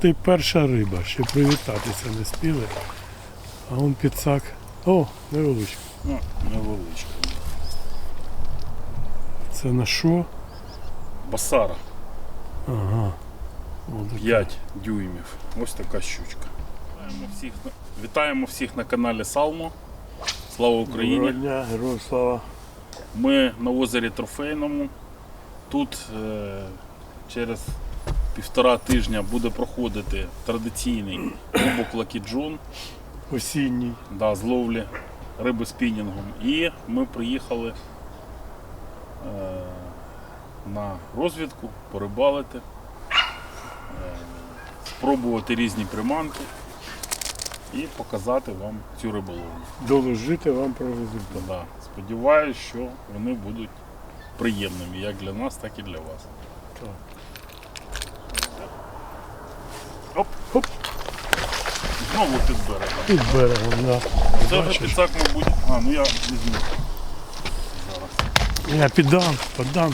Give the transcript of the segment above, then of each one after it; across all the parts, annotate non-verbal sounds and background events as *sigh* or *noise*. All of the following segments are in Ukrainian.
ти перша риба, ще привітатися не спіли. А он підсак. О, невеличкий. Ну, невеличка. Це на що? Басара Ага. От 5 дюймів. Ось така щучка. Вітаємо всіх, на- вітаємо всіх на каналі Салмо. Слава Україні! Доброго дня, героям слава. Ми на озері Трофейному. Тут е, через півтора тижня буде проходити традиційний кубок Лакіджун Осінній. да, з ловлі риби спінінгом. І ми приїхали е, на розвідку, порибалити, е, спробувати різні приманки і показати вам цю риболовлю. Доложити вам про результат. Да. Сподіваюсь, що вони будуть приємними як для нас, так і для вас. Так. Знову під берегом. Під берегом, да. Це вже Бачиш? підсак, мабуть. А, ну я візьму. Зараз. Я піддам, поддам.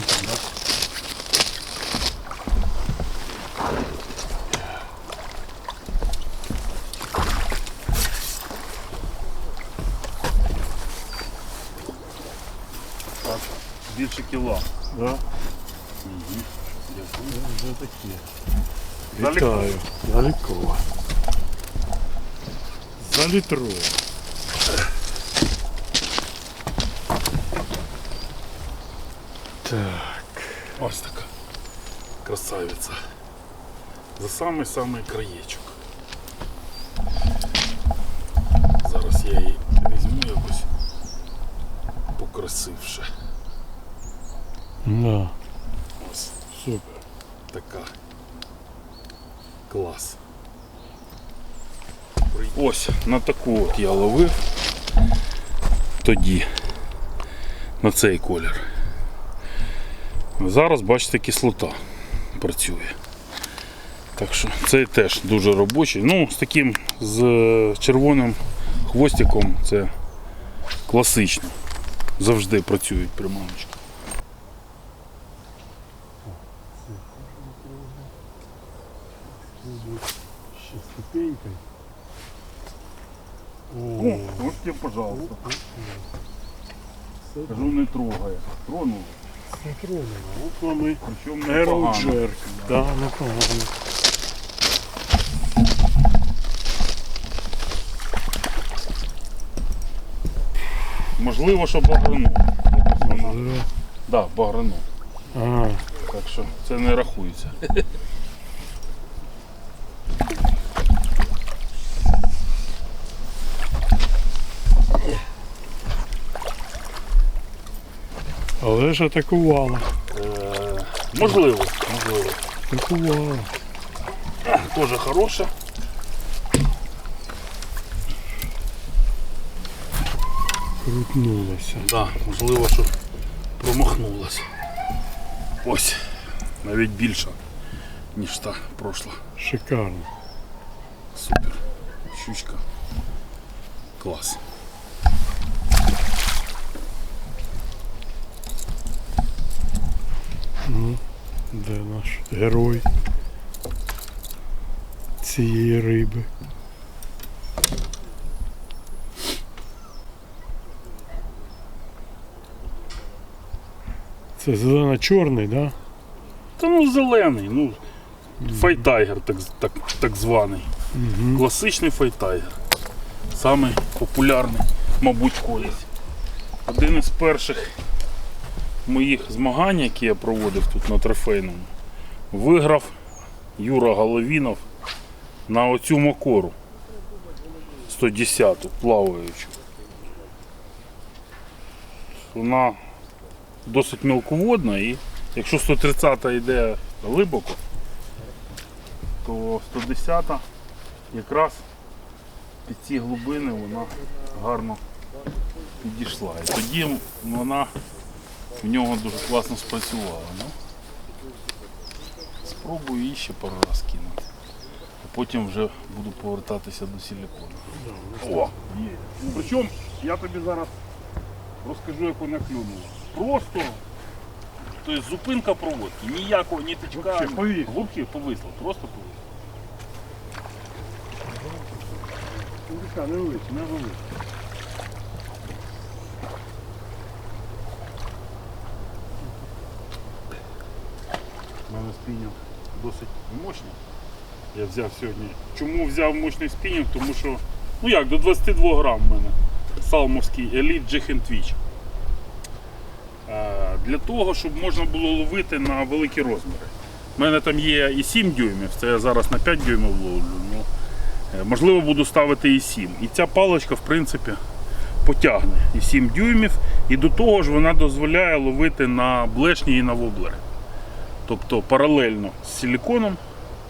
Так, більше кіла. Да. Дякую. Вже такі. Далеко. Вітаю. Далеко. За літру. Так. Ось така красавиця. За самий-самий краєчок. Зараз я її візьму якось покрасивше. Да. Ось Супер. така. Клас. Ось на таку от я ловив тоді на цей колір. Зараз, бачите, кислота працює. Так що цей теж дуже робочий. Ну, з таким з червоним хвостиком це класично. Завжди працюють приманочки. Ще ступенькой. О, ось тебе, пожалуйста. Кажу, не трогає. Тронув. Контрольно. От вам і Причому непогано. Ероджерк. Да, непогано. Можливо, що. Можливо. Так, да, баграну. А, Так що це не рахується. але ж атакувала. Е, можливо, можливо. Атакувала. Теж хороша. Крутнулася. Да, можливо, що промахнулась. Ось. Навіть більша, ніж та прошла. Шикарно. Супер. Щучка. Клас. Де наш герой цієї риби? Це зелено-чорний, да? Та ну зелений, ну. Файтайгер, так, так, так званий. Угу. Класичний файтайгер. Самий популярний, мабуть, колись. Один із перших моїх змагань, які я проводив тут на трофейному, виграв Юра Головінов на оцю макору 110 плаваючу. Вона досить мілководна і якщо 130 йде глибоко, то 110 якраз під ці глибини вона гарно підійшла. І тоді вона в нього дуже класно спрацювало. Ну, Спробую іще пару раз кинути. А потім вже буду повертатися до силікону. О, є. Причому я тобі зараз розкажу, як вона клюнула. Просто тобто, зупинка проводки, ніякого ніточка, ні губки повисло, просто повисло. Не вийшло, не вийшло. У мене спінінг досить мощний. Я взяв сьогодні. Чому взяв мощний спінінг? Тому що, ну як, до 22 грам в мене салмовський Elite Джехен Twitch. Для того, щоб можна було ловити на великі розміри. У мене там є і 7 дюймів, це я зараз на 5 дюймів ловлю. Ну, Е, Можливо, буду ставити і 7. І ця паличка, в принципі, потягне і 7 дюймів, і до того ж вона дозволяє ловити на блешні і на воблери. Тобто паралельно з силіконом,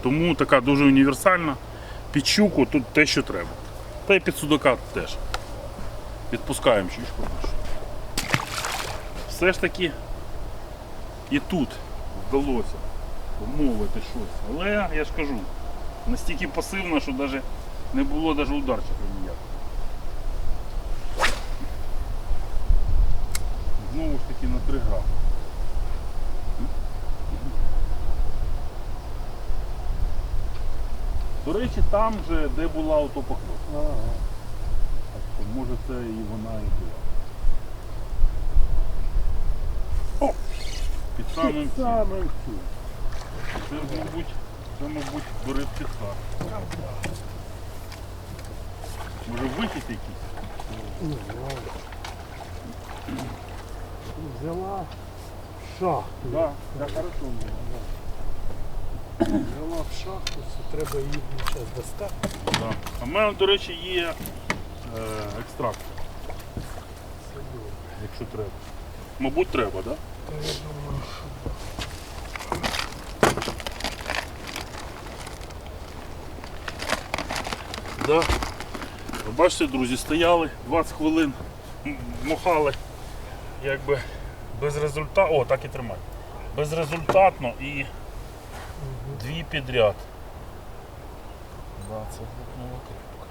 тому така дуже універсальна. Під щуку тут те, що треба. Та й під судака теж. Відпускаємо щучку нашу. Все ж таки і тут вдалося вмовити щось. Але я ж кажу, настільки пасивно, що навіть не було навіть ударчика ніякого. Знову ж таки на 3 грами. До речі, там же, де була автопокльовка. Ага. Так що, може це і вона і була. О! Під самим цим. Це, мабуть, це, мабуть, бере птиха. Може вихід якийсь? Взяла шахту. Да, да, хорошо було. Взяла в шахту, це треба її зараз достати. Да. А в мене, до речі, є е, екстракт, Це добре. якщо треба. Мабуть, треба, так? Да? Та я думаю, що Да. Ви Бачите, друзі, стояли 20 хвилин, м- махали, якби безрезультатно. О, так і тримай. Безрезультатно і дві підряд. Да, це гукнуло крепко.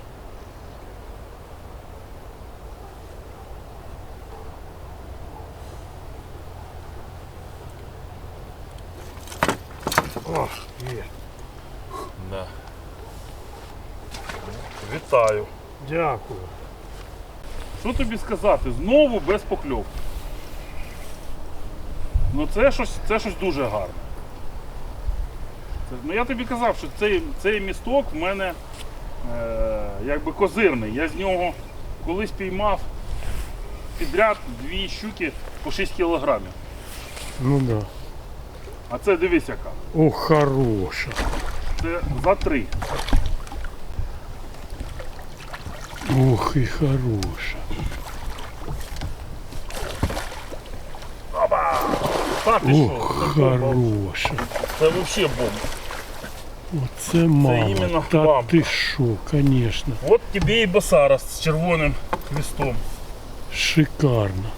О, є. Да. Вітаю. Дякую. Що тобі сказати? Знову без покльовки. Ну це щось, це щось дуже гарне. Це, ну я тобі казав, що цей, цей місток в мене е, якби козирний. Я з нього колись піймав підряд дві щуки по 6 кілограмів. Ну да. А це дивись яка. О, хороша. Це за три. Ох і хороша. Опа! Та ти Ох, що? Хороша. Це взагалі бомба. Оце мало. іменно Та вам. ти що, конечно. От тобі і босара з червоним хвістом. Шикарно.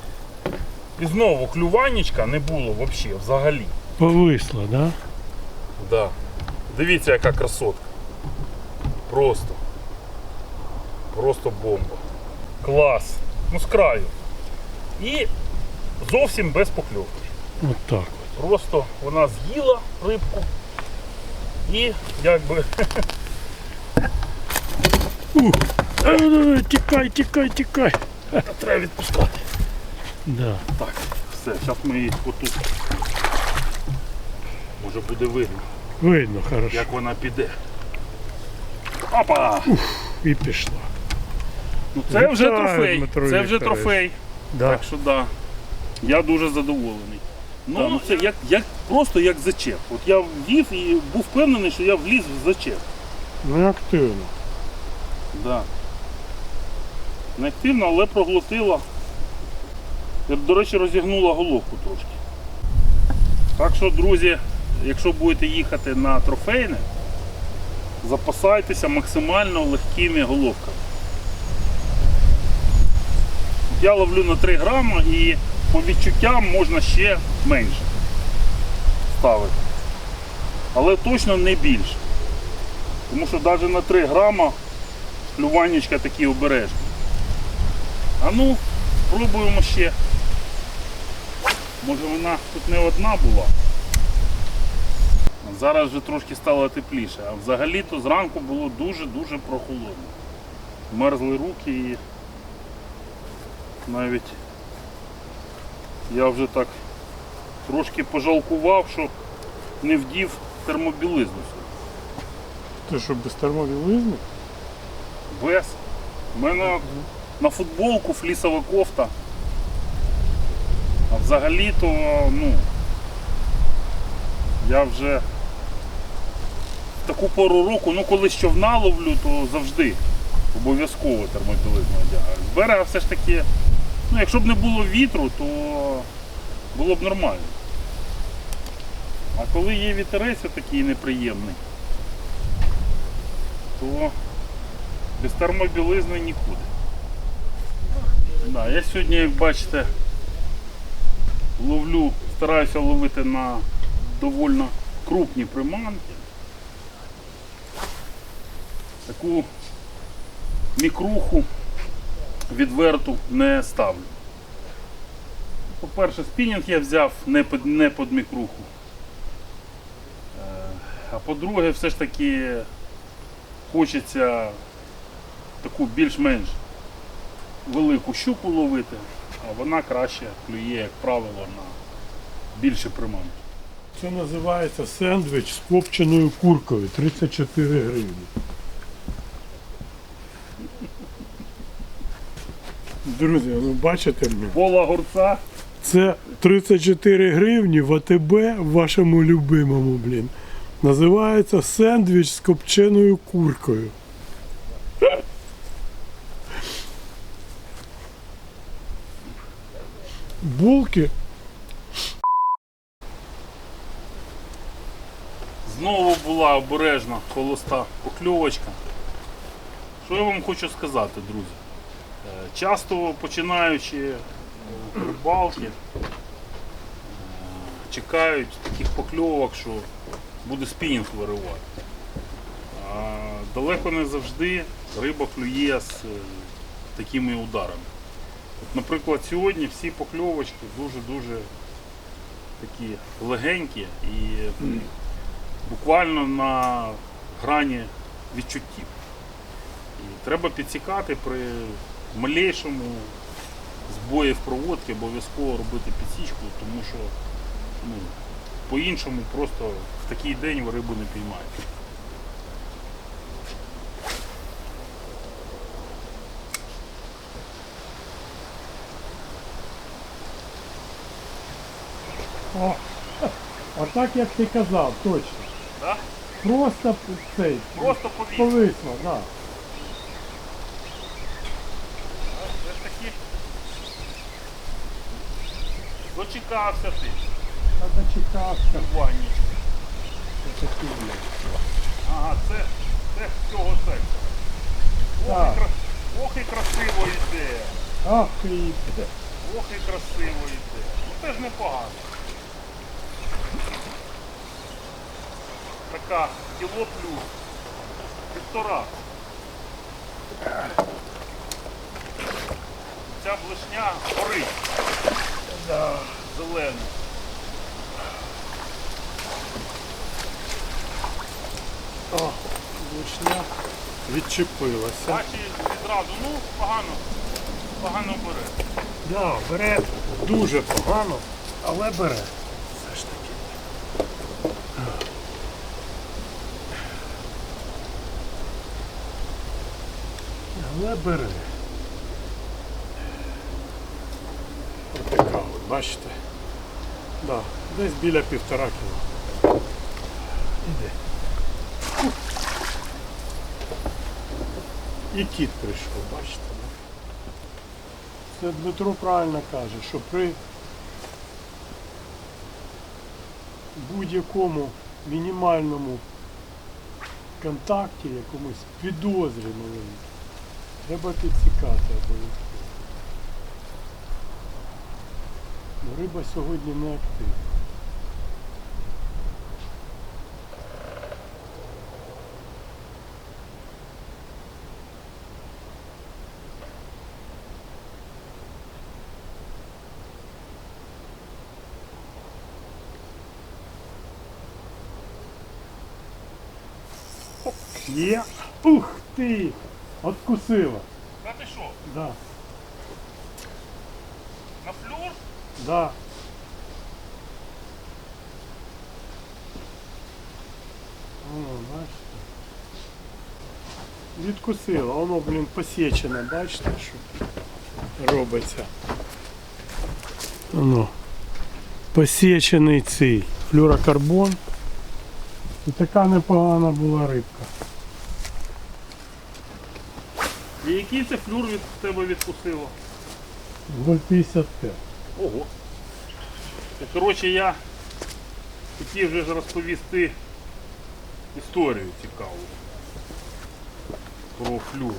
І знову клюванічка не було взагалі, взагалі. Повисла, да? Да. Дивіться, яка красотка. Просто. Просто бомба. Клас. Ну з краю. І зовсім без покльовки. От так. Просто вона з'їла рибку і якби Ух. Тікай, тікай, тікай. треба відпускати. Да. Так, все, зараз ми її отут. Може буде видно, Видно хорошо. як вона піде. Опа! І пішла. Ну це вже трофей. Дмитро Це вже Вікторович. трофей. Да. Так що да. Я дуже задоволений. Ну, ну це як, як просто як зачеп. От я в'їв і був впевнений, що я вліз в зачеп. Ну активно. Да. Не активно, але проглотила. Я, До речі, розігнула головку трошки. Так що, друзі, якщо будете їхати на трофейне, запасайтеся максимально легкими головками. Я ловлю на 3 грама і по відчуттям можна ще менше ставити. Але точно не більше. Тому що навіть на 3 грама клюваннячка такі обережні. А ну, пробуємо ще. Може вона тут не одна була. Зараз вже трошки стало тепліше, а взагалі-то зранку було дуже-дуже прохолодно. мерзли руки і навіть я вже так трошки пожалкував, що не вдів термобілизну. Ти що, без термобілизни? Без. У мене на футболку флісова кофта. А взагалі-то, ну, я вже в таку пору року, ну коли човна ловлю, то завжди обов'язково термобілизну одягаю. З берега все ж таки, ну якщо б не було вітру, то було б нормально. А коли є вітерець такий неприємний, то без термобілизни нікуди. Да, я сьогодні, як бачите, ловлю, стараюся ловити на доволі крупні приманки. Таку мікруху відверту не ставлю. По-перше, спінінг я взяв не під, не під мікруху. Е, А по-друге, все ж таки хочеться таку більш-менш велику щуку ловити, а вона краще клює, як правило, на більше приманки. Це називається сендвіч з копченою куркою. 34 гривні. Друзі, ну бачите, Пола огурця це 34 гривні в АТБ вашому любимому, блін. Називається сендвіч з копченою куркою. Булки знову була обережна холоста покльовочка. Що я вам хочу сказати, друзі? Е, Часто починаючи рибалки, е, чекають таких покльовок, що буде спінінг виривати. А далеко не завжди риба клює з е, такими ударами. От, наприклад, сьогодні всі покльовочки дуже-дуже такі легенькі і буквально на грані відчуттів. І треба підсікати при малейшому збої в проводці, обов'язково робити підсічку, тому що ну, по-іншому просто в такий день ви рибу не піймаєте. О, отак як ти казав, точно. Да? Просто цей. Просто повітря. Повисло, да. Це ж таки дочекався ти Та дочекався. в. Це. Ага, це, це з цього сектора. Ох, і, кра- ох і красиво йде. Ти йде. Ох і красиво йде. Ну теж непогано. Така кіло плюс. Півтора. Ця блешня горить. Да. Зелена. О, вишня відчепилася. Бачиш відразу, ну погано. Погано бере. Да, бере дуже погано, але бере. Все ж таки. Але бере. Ось така от, бачите? Да, десь біля півтора кіло. Іде. І кіт прийшов, бачите. Це Дмитро правильно каже, що при будь-якому мінімальному контакті, якомусь підозрі маленькій, треба підсікати обов'язково. Риба сьогодні не активна. Є. Ух ти! Откусила. Та ти що, Да. на флюр? Да. О, бачите. Відкусила, воно, блін, посічене, бачите, що робиться. Воно. Посічений цей флюрокарбон. І така непогана була рибка. І який це флюр від тебе відкусило? 0,55. Ого. Коротше, я хотів вже розповісти історію цікаву про флюр.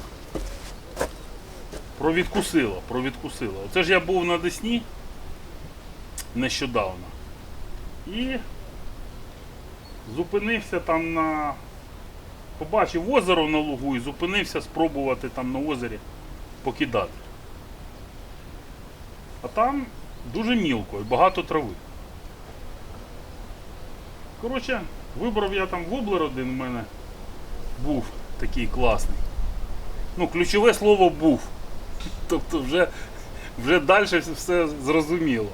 Про відкусило, про відкусило. Оце ж я був на Десні нещодавно. І зупинився там на. Побачив озеро на лугу і зупинився спробувати там на озері покидати. А там дуже мілко і багато трави. Коротше, вибрав я там воблер один у мене був такий класний. Ну, ключове слово був. *laughs* Тобто вже, вже далі все зрозуміло.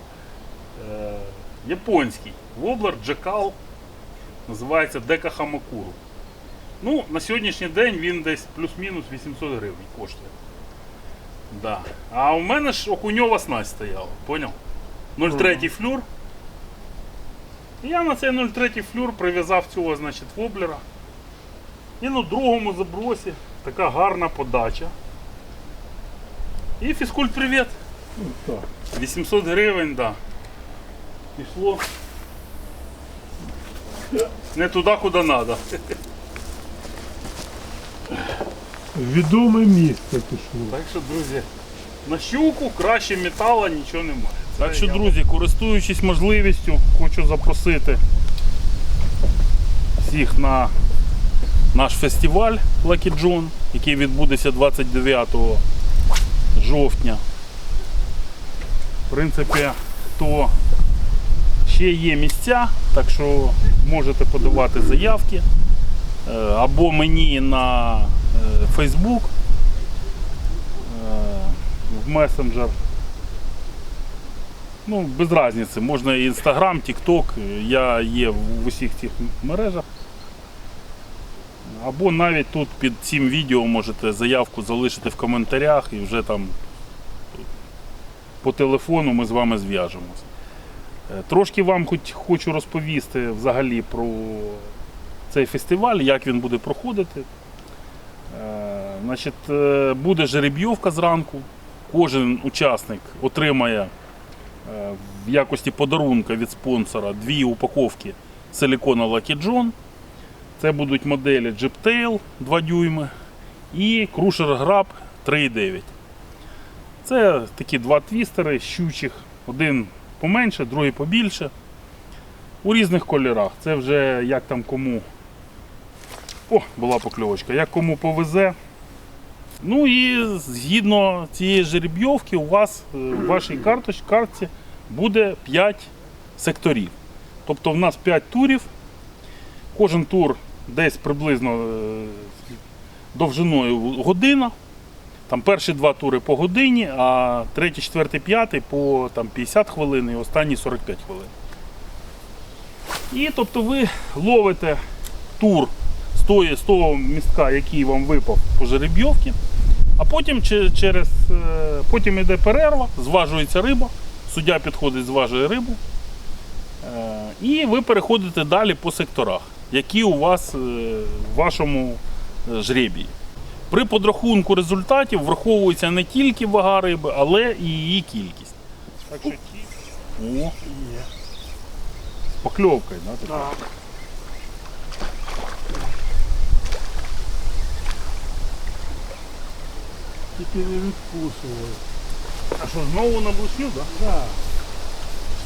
Е, японський воблер Джекал називається Дека Хамакуру. Ну, на сьогоднішній день він десь плюс-мінус 800 гривень коштує. Да. А у мене ж окуньова снасть стояла, поняв? 0,3 флюр. І я на цей 0,3 флюр прив'язав цього, значить, воблера. І на другому забросі така гарна подача. І фізкульт привіт. Ну, 800 гривень, да. Пішло. Не туди, куди треба. Відоме місце пішло. Так що, друзі, на щуку краще метала нічого немає. Так що, друзі, користуючись можливістю, хочу запросити всіх на наш фестиваль Lucky John, який відбудеться 29 жовтня. В принципі, то ще є місця, так що можете подавати заявки е, або мені на Facebook е, в месенджер. Ну, без різниці, можна і Instagram, TikTok, я є в усіх цих мережах. Або навіть тут під цим відео можете заявку залишити в коментарях і вже там по телефону ми з вами зв'яжемось. Е, Трошки вам хоч хочу розповісти взагалі про цей фестиваль, як він буде проходити. Е, Значить, е, буде жеребйовка зранку. Кожен учасник отримає е, в якості подарунка від спонсора дві упаковки силікона Lucky John. Це будуть моделі Jeeptail 2 дюйми і Crusher Grab 3,9. Це такі два твістери щучих, один поменше, другий побільше. У різних кольорах. Це вже як там кому. О, була покльовочка. Як кому повезе. Ну і згідно цієї жеребйовки, у вас е, в вашій карточ, картці буде 5 секторів. Тобто в нас 5 турів. Кожен тур десь приблизно е, довжиною година. Там перші два тури по годині, а третій, четвертий, п'ятий по там, 50 хвилин і останні 45 хвилин. І тобто ви ловите тур з, тої, з того містка, який вам випав по жеребйовці, а потім через е, потім йде перерва, зважується риба, суддя підходить, зважує рибу. Е, І ви переходите далі по секторах, які у вас е, в вашому жребії. При подрахунку результатів враховується не тільки вага риби, але і її кількість. Так що О, Є. з покльовкою, да? Так. Не відкусували. А що, знову на блишню, так? Да? Да.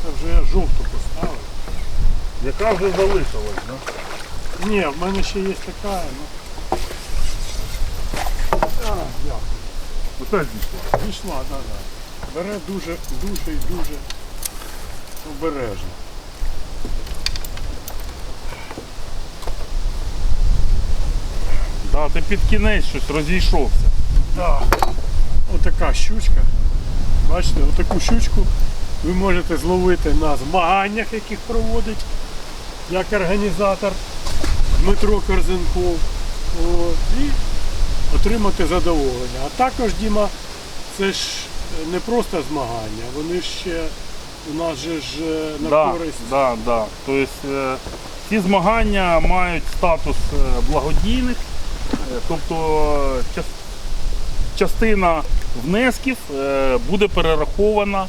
Це вже я жовту поставив. Яка вже залишилась, да? Ні, в мене ще є така, ну. А, дякую. Оце. Пішла, да, да. Бере дуже, дуже і дуже обережно. Да, ти під кінець щось розійшовся. Так, отака щучка. Бачите, отаку щучку ви можете зловити на змаганнях, яких проводить як організатор Дмитро Корзенков. От, і отримати задоволення. А також, Діма, це ж не просто змагання, вони ще у нас же ж е, на Да, користь. да, да. Тобто е, ці змагання мають статус е, благодійних, тобто частина внесків е, буде перерахована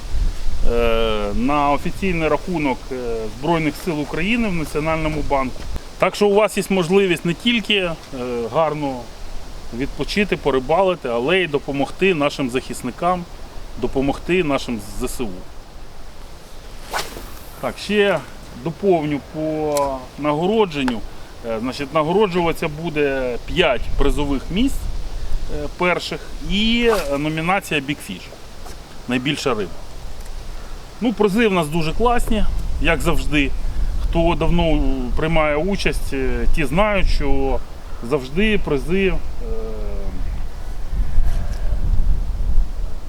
е, на офіційний рахунок е, Збройних сил України в Національному банку. Так що у вас є можливість не тільки гарно відпочити, порибалити, але й допомогти нашим захисникам, допомогти нашим ЗСУ. Так, ще доповню по нагородженню. Значить, нагороджуватися буде 5 призових місць перших і е, номінація Big Fish. Найбільша риба. Ну, призи в нас дуже класні, як завжди. Хто давно приймає участь, е, ті знають, що завжди призи е,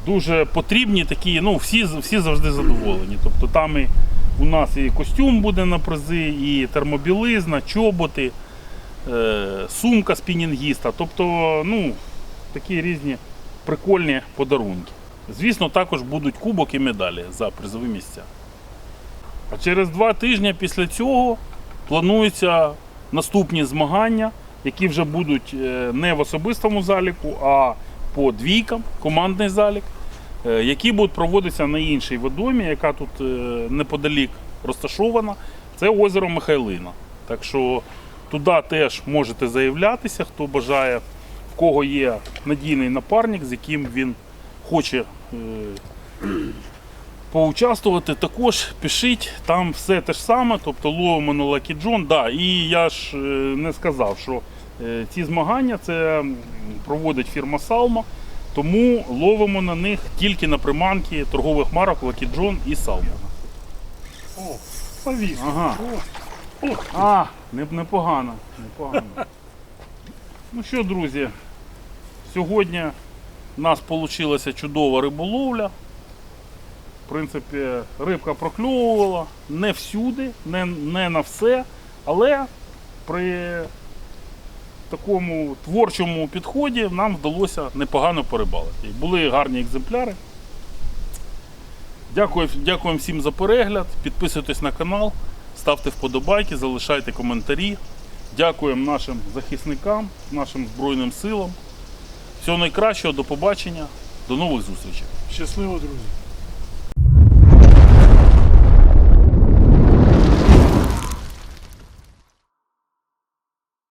дуже потрібні, такі, ну, всі, всі завжди задоволені. Тобто там і у нас і костюм буде на призи, і термобілизна, чоботи, е, сумка спінінгіста. Тобто, ну, такі різні прикольні подарунки. Звісно, також будуть кубок і медалі за призові місця. А через два тижні після цього плануються наступні змагання, які вже будуть е, не в особистому заліку, а по двійкам, командний залік, е, які будуть проводитися на іншій водомі, яка тут е, неподалік розташована. Це озеро Михайлина. Так що туди теж можете заявлятися, хто бажає, кого є надійний напарник, з яким він хоче е, поучаствувати. Також пишіть, там все те ж саме, тобто ловимо на Lucky John. Да, і я ж е, не сказав, що е, ці змагання це проводить фірма Salma, тому ловимо на них тільки на приманки торгових марок Lucky John і Salma. О, повіс. Ага. О, А, непогано. непогано. Ну що, друзі, сьогодні у нас вийшла чудова риболовля. В принципі, рибка прокльовувала не всюди, не, не на все, але при такому творчому підході нам вдалося непогано порибалити. Були гарні екземпляри. Дякую, дякуємо всім за перегляд. Підписуйтесь на канал, ставте вподобайки, залишайте коментарі. Дякуємо нашим захисникам, нашим Збройним силам. Всього найкращого, до побачення, до нових зустрічей. щасливо, друзі.